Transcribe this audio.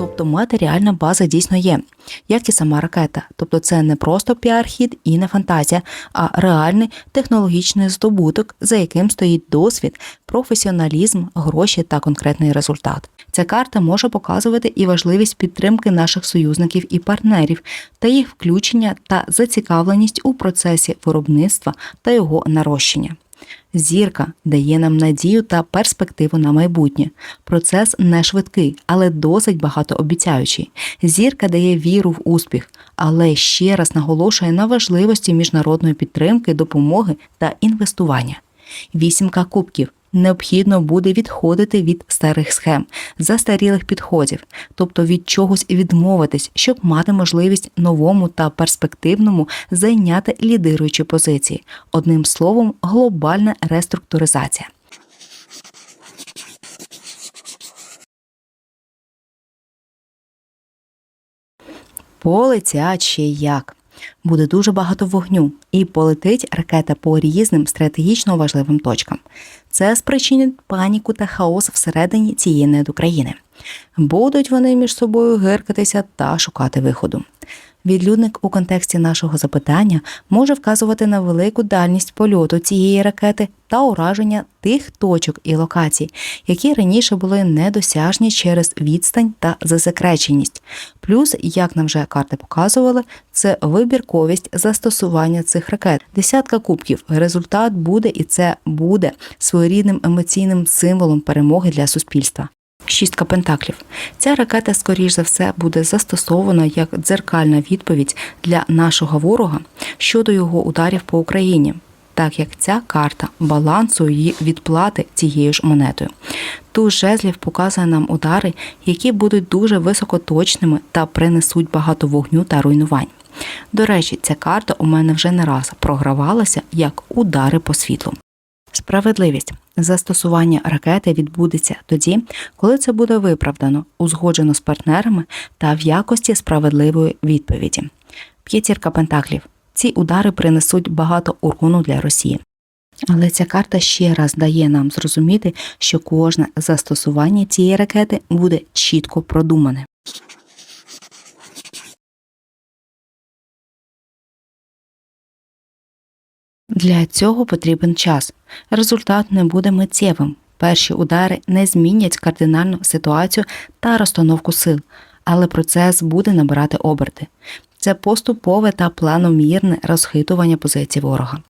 Тобто матеріальна база дійсно є, як і сама ракета. Тобто це не просто піар-хід і не фантазія, а реальний технологічний здобуток, за яким стоїть досвід, професіоналізм, гроші та конкретний результат. Ця карта може показувати і важливість підтримки наших союзників і партнерів та їх включення та зацікавленість у процесі виробництва та його нарощення. Зірка дає нам надію та перспективу на майбутнє. Процес не швидкий, але досить багатообіцяючий. Зірка дає віру в успіх, але ще раз наголошує на важливості міжнародної підтримки, допомоги та інвестування. Вісімка кубків. Необхідно буде відходити від старих схем, застарілих підходів, тобто від чогось відмовитись, щоб мати можливість новому та перспективному зайняти лідируючі позиції. Одним словом, глобальна реструктуризація. Полетять ще як. Буде дуже багато вогню, і полетить ракета по різним стратегічно важливим точкам. Це спричинить паніку та хаос всередині цієї недокраїни. Будуть вони між собою гиркатися та шукати виходу. Відлюдник у контексті нашого запитання може вказувати на велику дальність польоту цієї ракети та ураження тих точок і локацій, які раніше були недосяжні через відстань та засекреченість. Плюс, як нам вже карти показували, це вибірковість застосування цих ракет. Десятка кубків. Результат буде, і це буде своєрідним емоційним символом перемоги для суспільства. Шістка пентаклів. Ця ракета, скоріш за все, буде застосована як дзеркальна відповідь для нашого ворога щодо його ударів по Україні, так як ця карта балансу її відплати цією ж монетою. Туз жезлів показує нам удари, які будуть дуже високоточними та принесуть багато вогню та руйнувань. До речі, ця карта у мене вже не раз програвалася як удари по світлу. Справедливість застосування ракети відбудеться тоді, коли це буде виправдано, узгоджено з партнерами та в якості справедливої відповіді. П'ятірка пентаклів. Ці удари принесуть багато урону для Росії. Але ця карта ще раз дає нам зрозуміти, що кожне застосування цієї ракети буде чітко продумане. Для цього потрібен час. Результат не буде миттєвим. Перші удари не змінять кардинальну ситуацію та розстановку сил, але процес буде набирати оберти. Це поступове та планомірне розхитування позицій ворога.